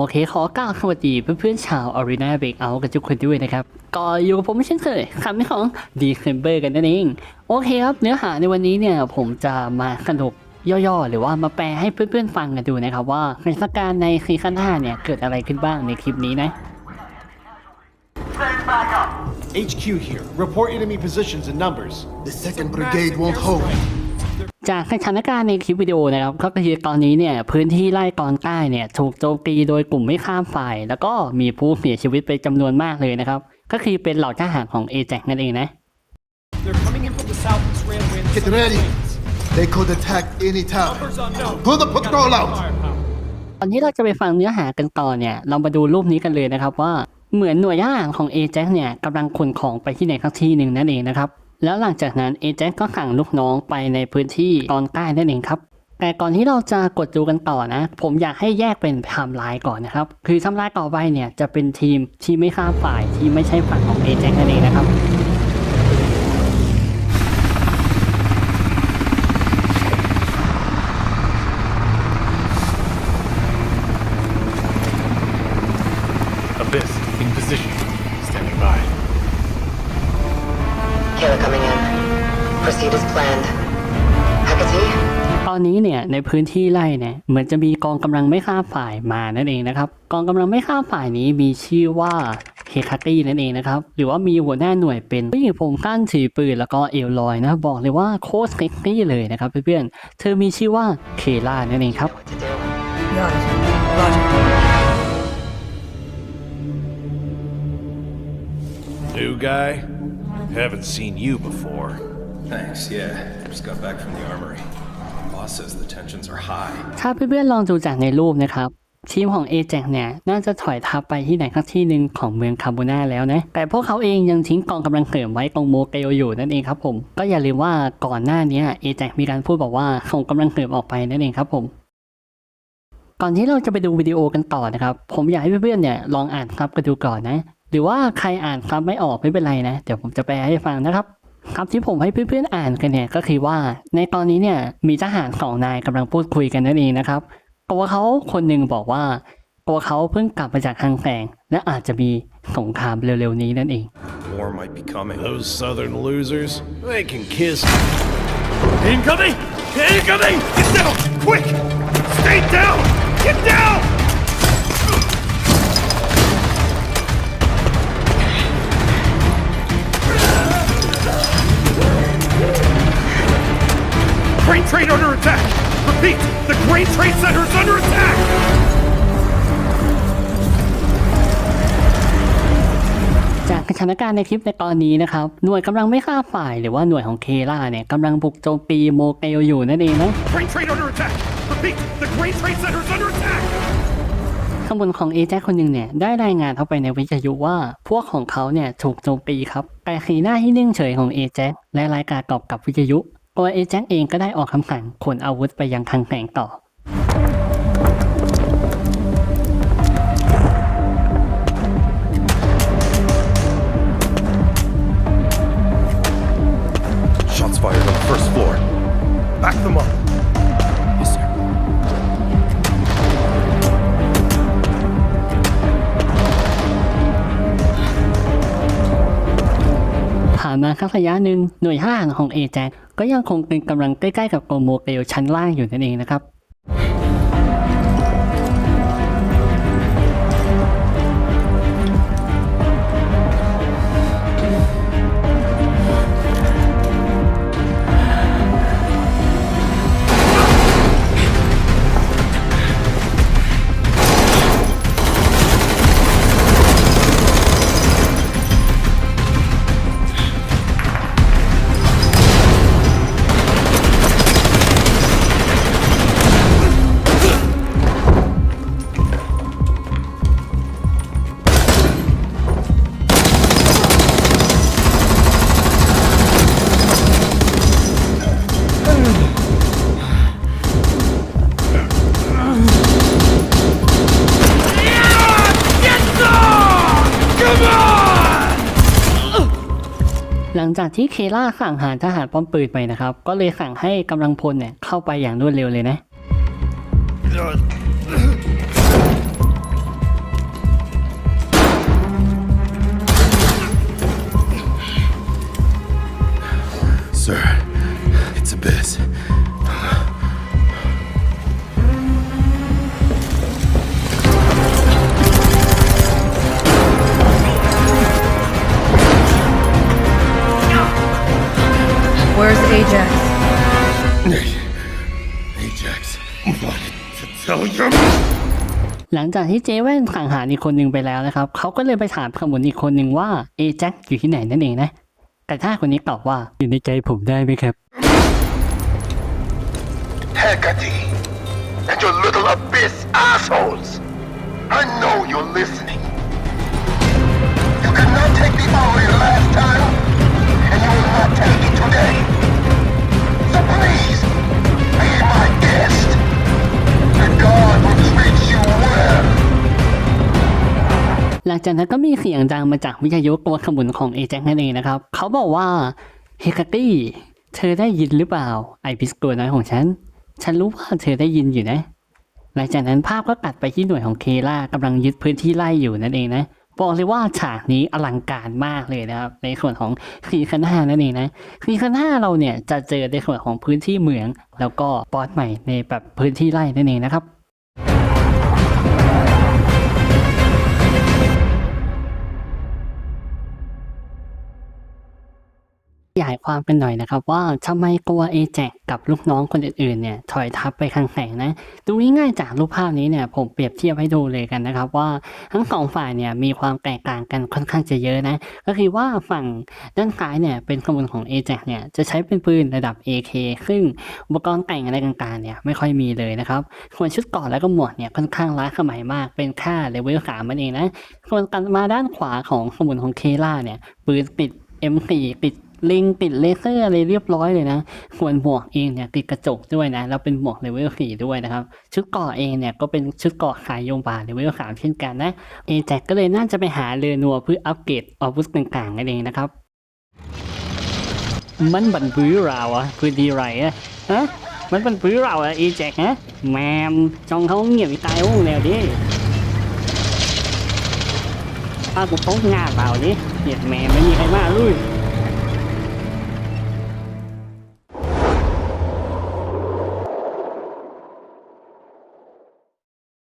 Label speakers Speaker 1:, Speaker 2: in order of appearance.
Speaker 1: โอเค ขอกล่าวสวัสดีเพื่อนๆชาว Arena Breakout กันทุกคนด้วยนะครับ ก็อยู่กับผมเช่นเคยคำของ December กันนั่นเอง โอเคครับ เนื้อหาในวันนี้เนี่ยผมจะมาสรุปย่อๆ หรือว่ามาแปลให้เพื่อนๆฟังกันดูนะครับ ว่าเทศกาลในซีซั่น5เนี่ย เกิดอะไรขึ้นบ้างในคลิปนี้นะ
Speaker 2: HQ here. Report enemy positions and numbers.
Speaker 3: The second brigade won't hold.
Speaker 1: จากสถานการณ์ในคลิปวิดีโอนะครับก็คือตอนนี้เนี่ยพื้นที่ไล่ตอนใต้เนี่ยถูกโจมตีโดยกลุ่มไม่ข้ามฝ่าย แล้วก็มีผู้เสียชีวิตไปจำนวนมากเลยนะครับ ก็คือเป็นเหล่าทหารของเอแจนั่นเองนะ
Speaker 2: They're coming in from the southeast railway. and
Speaker 3: Get
Speaker 2: southern
Speaker 3: ready.
Speaker 2: lanes.
Speaker 3: They could attack any time.
Speaker 2: Numbers unknown.
Speaker 3: Pull the
Speaker 2: We gotta
Speaker 3: patrol
Speaker 2: get
Speaker 3: out.
Speaker 2: firepower.
Speaker 1: ตอนนี้เราจะไปฟังเนื้อหากันต่อเนี่ยเรามาดูรูปนี้กันเลยนะครับว่าเหมือนหน่วยทหารของเอแจเนี่ยกำลังขนของไปที่ไหนสักที่หนึ่งนั่นเองนะครับ แล้วหลังจากนั้นเอแจก็สั่งลูกน้องไปในพื้นที่ตอนใต้นั่นเองครับแต่ก่อนที่เราจะกดดูกันต่อนะ ผมอยากให้แยกเป็นไทม์ไลน์ก่อนนะครับ คือไทม์ไลน์ต่อไปเนี่ยจะเป็นทีมที่ไม่ข้ามฝ่ายที่ไม่ใช่ฝั่งของเอแจนั่นเองนะครับ
Speaker 4: Abyss, in position.
Speaker 5: Proceed as planned. Hecate?
Speaker 1: ตอนนี้เนี่ยในพื้นที่ไร่เนี่ยเหมือนจะมีกองกำลังไม่ข้ามฝ่ายมานั่นเองนะครับกองกำลังไม่ข้ามฝ่ายนี้มีชื่อว่าเฮคาตี้นั่นเองนะครับหรือว่ามีหัวหน้าหน่วยเป็นผู้หญิงผมสั้นถือปืนแล้วก็เอลลอยนะบอกเลยว่าโคตรเซ็กซี่เลยนะครับเพื่อนๆเธอมีชื่อว่าเคล่านั่นเองครับ
Speaker 5: To do.
Speaker 6: Got it. Roger.
Speaker 4: New guy? Haven't seen you before.
Speaker 7: Thanks, yeah. Just got back from the armory. Boss says the tensions are high.
Speaker 1: ถ้าเพื่อนๆลองดูจากในรูปนะครับ ทีมของเอแจเนี่ยน่าจะถอยทัพไปที่ไหนสักที่หนึ่งของเมืองคาโบนาแล้วนะ แต่พวกเขาเองยังทิ้งกองกำลังเสริมไว้ตรงโมเกลอยู่นั่นเองครับผม ก็อย่าลืมว่าก่อนหน้านี้เอแจมีการพูดบอกว่าส่งกำลังเสริมออกไปนั่นเองครับผมก่อนที่เราจะไปดูวิดีโอกันต่อนะครับ ผมอยากให้เพื่อนๆเนี่ยลองอ่านซับกันดูก่อนนะ หรือว่าใครอ่านซับไม่ออกไม่เป็นไรนะ เดี๋ยวผมจะแปลให้ฟังนะครับ ครับที่ผมให้เพื่อนๆอ่านกันเนี่ยก็คือว่า ในตอนนี้เนี่ยมีทหารสองนายกำลังพูดคุยกันนั่นเองนะครับตัวเขาคนหนึ่งบอกว่า ตัวเขาเพิ่งกลับมาจากทางแสงและอาจจะมีสงครามเร็วๆนี้นั่นเอง
Speaker 7: War might be coming.
Speaker 4: Those southern losers, they can kiss. Incoming! Incoming! Get down! Quick! Stay down! Get down! Grain train under attack! Repeat! The grain trade center is under attack!
Speaker 1: จากสถานการณ์ในคลิปในตอนนี้นะครับ หน่วยกำลังไม่ฆ่าฝ่ายหรือว่าหน่วยของเคล่าเนี่ยกำลังบุกโจมตีโมเกลอยู่นั่นเองนะ
Speaker 4: Grain train under attack! Repeat! The grain trade center is under attack!
Speaker 1: ข้างบนของเอแจ็คคนหนึ่งเนี่ยได้รายงานเข้าไปในวิทยุว่า พวกของเขาเนี่ยถูกโจมตีครับแต่สีหน้าที่นิ่งเฉยของเอแจ็คและรายการตอบกับวิทยุ ตัวเอแจ็คเองก็ได้ออกคำสั่งขนอาวุธไปยังทางแสงต่อ
Speaker 4: Shots fired on the first floor. Back them up. Yes, sir.
Speaker 1: ผ่านมาสักระยะหนึ่งหน่วยทหารของเอแจ็ค ก็ยังคงเป็นกำลังใกล้ๆกับโกโมเกลชั้นล่างอยู่นั่นเองนะครับ หลังจากที่เคล่าสั่งหารทหารป้อมปืนไปนะครับ ก็เลยสั่งให้กำลังพลเนี่ยเข้าไปอย่างรวดเร็วเลยนะ Where's Ajax? Ajax wanted to tell you. หลังจากที่เจแว่นสังหาอีกคนหนึ่งไปแล้วนะครับ เขาก็เลยไปถามขมุนอีกคนหนึ่งว่าเอแจ็คอยู่ที่ไหนนั่นเองนะ แต่ถ้าคนนี้ตอบว่าอยู่ในใจผมได้ไหมครับ
Speaker 3: Hecate and your little abyss assholes. I know you're listening.
Speaker 1: ลังจากนั้นก็มีเสียงดังมาจากวิทยุตัวขมุนของเอแจ็คนั่นเองนะครับ เขาบอกว่าเฮคาตี้เธอได้ยินหรือเปล่า ไอพิสตัวน้อยของฉัน ฉันรู้ว่าเธอได้ยินอยู่นะ หลังจากนั้นภาพก็ตัดไปที่หน่วยของเคล่ากำลังยึดพื้นที่ไล่อยู่นั่นเองนะบอกเลยว่าฉากนี้อลังการมากเลยนะครับ ในส่วนของซีคันห้านั่นเองนะซีคันห้าเราเนี่ยจะเจอในส่วนของพื้นที่เหมือง แล้วก็บอสใหม่ในแบบพื้นที่ไร่นั่นเองนะครับ ยายความกันหน่อยนะครับ ว่าทำไมตัวเอแจกกับลูกน้องคนอื่นๆเนี่ยถอยทับไปข้างแข่งนะดูง่ายๆจากรูปภาพนี้เนี่ยผมเปรียบเทียบให้ดูเลยกันนะครับว่าทั้งสองฝ่ายเนี่ยมีความแตกต่างกันค่อนข้างจะเยอะนะก็คือว่าฝั่งด้านซ้ายเนี่ยเป็นขบวนของ a j a x เนี่ยจะใช้เป็นปืนระดับ AK ซึ่งอุปกรณ์แต่งอะไรต่างๆเนี่ยไม่ค่อยมีเลยนะครับส่วนชุดเกราะและก็หมวกเนี่ยค่อนข้างล้าสมัยมากเป็นค่เลเวลสามมันเองนะส่วนกันมาด้านขวาของขบวนของเคล่าเนี่ยปืนติด M4 ติด ลิงติดเลเซอร์อะไรเรียบร้อยเลยนะส่วนหมวกเองเนี่ยติดกระจกด้วยนะแล้วเป็นหมวกเลเวล4ด้วยนะครับ ชุดเกาะเองเนี่ยก็เป็นชุดเกาะขายโยงบาเลเวล3เช่นกันนะเอแจก็เลยน่าจะไปหาเรือนัวเพื่ออัปเกรดอาวุธต่างๆนั่นเองนะครับมันบันพื้เราอะพื้นที่ไรอะฮะมันบันพื้เราอะเอแจฮะแมมจองเขาเงียบตายโอ้งแล้วดิถ้ากูพกงาเปล่าดิเหยียดแมมไม่มีใครมาลุย